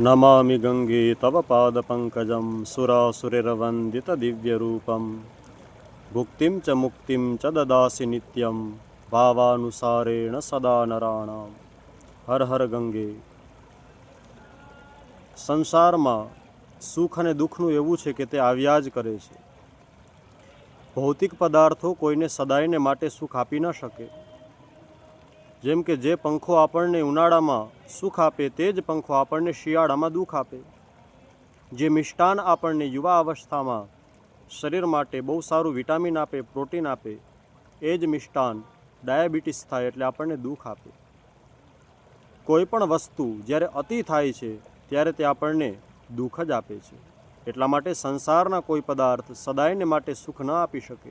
નમામિ ગંગે તવ પાદપંકજં સુરાસુરિરવંદિતદિવ્યરૂપं ભુક્તિં ચ મુક્તિં ચ દદાસि નિત્યમ ભાવાનુસારેણ સદા નરાણામ હર હર ગંગે સંસારમાં સુખ અને દુઃખનું એવું છે કે તે આવ્યા જ કરે છે। ભૌતિક પદાર્થો કોઈને સદાયને માટે સુખ આપી ન શકે। જેમ કે જે પંખો આપણને ઉનાળામાં સુખ આપે તે જ પંખો આપણને શિયાળામાં દુઃખ આપે. જે મિષ્ટાન આપણને યુવા અવસ્થામાં શરીર માટે બહુ સારું વિટામિન આપે, પ્રોટીન આપે, એ જ મિષ્ટાન ડાયાબિટીસ થાય એટલે આપણને દુઃખ આપે. કોઈ પણ વસ્તુ જ્યારે અતિ થાય છે, ત્યારે તે આપણને દુઃખ જ આપે છે. એટલા માટે સંસારના કોઈ પદાર્થ સદાયને માટે સુખ ન આપી શકે.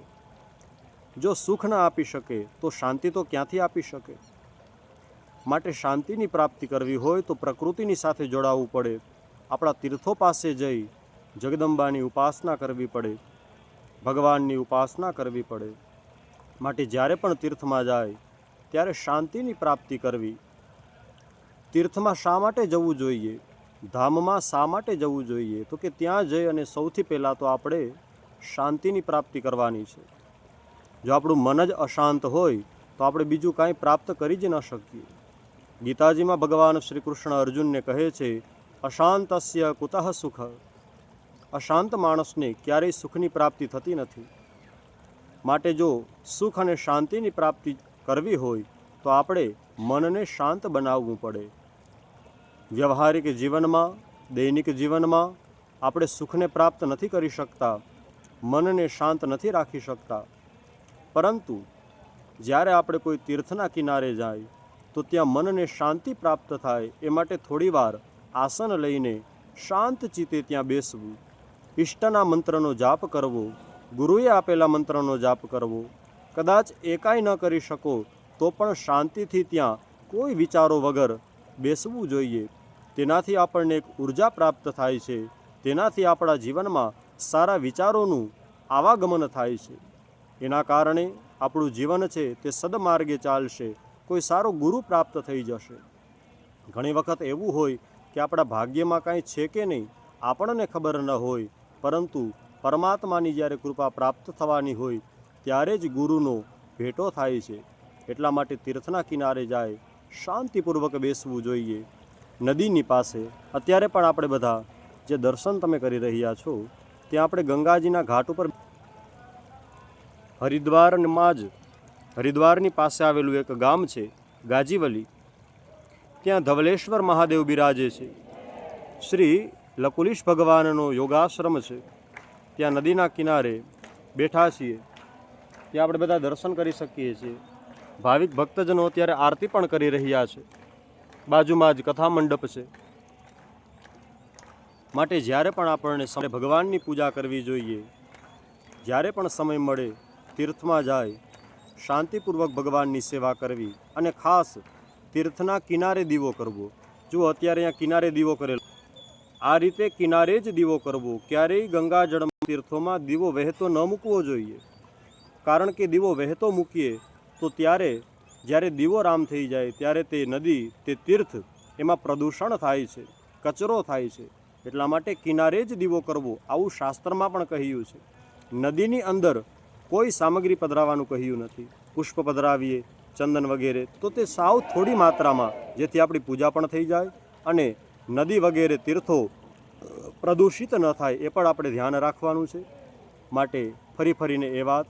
જો સુખ ન આપી શકે, તો શાંતિ તો ક્યાંથી આપી શકે? માટે શાંતિની પ્રાપ્તિ કરવી હોય તો પ્રકૃતિની સાથે જોડાવવું પડે. આપણા તીર્થો પાસે જઈ જગદંબાની ઉપાસના કરવી પડે. ભગવાનની ઉપાસના કરવી પડે. માટે જ્યારે પણ તીર્થમાં જાય, ત્યારે શાંતિની પ્રાપ્તિ કરવી. તીર્થમાં શા માટે જવું જોઈએ? ધામમાં શા માટે જવું જોઈએ? તો કે ત્યાં જઈ અને સૌથી પહેલાં તો આપણે શાંતિની પ્રાપ્તિ કરવાની છે. જો આપણું મન જ અશાંત હોય, તો આપણે બીજું કાંઈ પ્રાપ્ત કરી જ ન શકીએ. ગીતાજીમાં ભગવાન શ્રી કૃષ્ણ અર્જુનને કહે છે, અશાંતસ્ય કુતઃ સુખ. અશાંત માણસને ક્યારેય સુખની પ્રાપ્તિ થતી નથી. માટે જો સુખ અને શાંતિની પ્રાપ્તિ કરવી હોય, તો આપણે મનને શાંત બનાવવું પડે. વ્યવહારિક જીવનમાં, દૈનિક જીવનમાં આપણે સુખને પ્રાપ્ત નથી કરી શકતા, મનને શાંત નથી રાખી શકતા. પરંતુ જ્યારે આપણે કોઈ તીર્થના કિનારે જાય તો ત્યાં મનને શાંતિ પ્રાપ્ત થાય એ માટે થોડીવાર આસન લઈને શાંત ચિત્તે ત્યાં બેસવું. ઇષ્ટના મંત્રનો જાપ કરવો, ગુરુએ આપેલા મંત્રનો જાપ કરવો. કદાચ એકાઈ ન કરી શકો તો પણ શાંતિથી ત્યાં કોઈ વિચારો વગર બેસવું જોઈએ. તેનાથી આપણને એક ઊર્જા પ્રાપ્ત થાય છે. તેનાથી આપણા જીવનમાં સારા વિચારોનું આવાગમન થાય છે. એના કારણે આપણું જીવન છે તે સદમાર્ગે ચાલશે. કોઈ સારો ગુરુ પ્રાપ્ત થઈ જશે. ઘણી વખત એવું હોય કે આપણા ભાગ્યમાં કાંઈ છે કે નહીં, આપણને ખબર ન હોય, પરંતુ પરમાત્માની જ્યારે કૃપા પ્રાપ્ત થવાની હોય, ત્યારે જ ગુરુનો ભેટો થાય છે. એટલા માટે તીર્થના કિનારે જાય, શાંતિપૂર્વક બેસવું જોઈએ. નદીની પાસે, અત્યારે પણ આપણે બધા જે દર્શન તમે કરી રહ્યા છો, ત્યાં આપણે ગંગાજીના ઘાટ ઉપર હરિદ્વારમાં જ હરિદ્વારની પાસે આવેલું એક ગામ છે, ગાજીવલી. ત્યાં ધવલેશ્વર મહાદેવ બિરાજે છે. શ્રી લકુલીશ ભગવાનનો યોગાશ્રમ છે. ત્યાં નદીના કિનારે બેઠા છીએ. ત્યાં આપણે બધા દર્શન કરી શકીએ છીએ. ભાવિક ભક્તજનો અત્યારે આરતી પણ કરી રહ્યા છે. બાજુમાં જ કથા મંડપ છે. માટે જ્યારે પણ આપણને ભગવાનની પૂજા કરવી જોઈએ, જ્યારે પણ સમય મળે, તીર્થમાં જાય શાંતિપૂર્વક ભગવાનની સેવા કરવી અને ખાસ તીર્થના કિનારે દીવો કરવો. જો અત્યારે અહીંયા કિનારે દીવો કરેલો. આ રીતે કિનારે જ દીવો કરવો. ક્યારેય ગંગાજળ તીર્થોમાં દીવો વહેતો ન મૂકવો જોઈએ. કારણ કે દીવો વહેતો મૂકીએ, તો ત્યારે જ્યારે દીવો રામ થઈ જાય, ત્યારે તે નદી, તે તીર્થ એમાં પ્રદૂષણ થાય છે, કચરો થાય છે. એટલા માટે કિનારે જ દીવો કરવો. આવું શાસ્ત્રમાં પણ કહ્યું છે. નદીની અંદર કોઈ સામગ્રી પધરાવવાનું કહ્યું નથી. પુષ્પ પધરાવીએ, ચંદન વગેરે. તો તે સાવ થોડી માત્રામાં, જેથી આપણી પૂજા પણ થઈ જાય અને નદી વગેરે તીર્થો પ્રદૂષિત ન થાય એ પણ આપણે ધ્યાન રાખવાનું છે. માટે ફરી ફરીને એ વાત,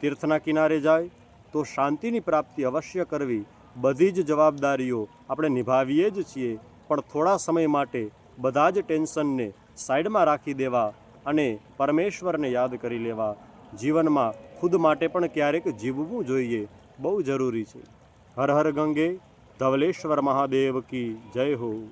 તીર્થના કિનારે જાય તો શાંતિની પ્રાપ્તિ અવશ્ય કરવી. બધી જ જવાબદારીઓ આપણે નિભાવીએ જ છીએ, પણ થોડા સમય માટે બધા જ ટેન્શનને સાઈડમાં રાખી દેવા અને પરમેશ્વરને યાદ કરી લેવા. જીવનમાં ખુદ માટે પણ ક્યારેક જીવવું જોઈએ. બહુ જરૂરી છે. હર હર ગંગે. ધવલેશ્વર મહાદેવ કી જય હો.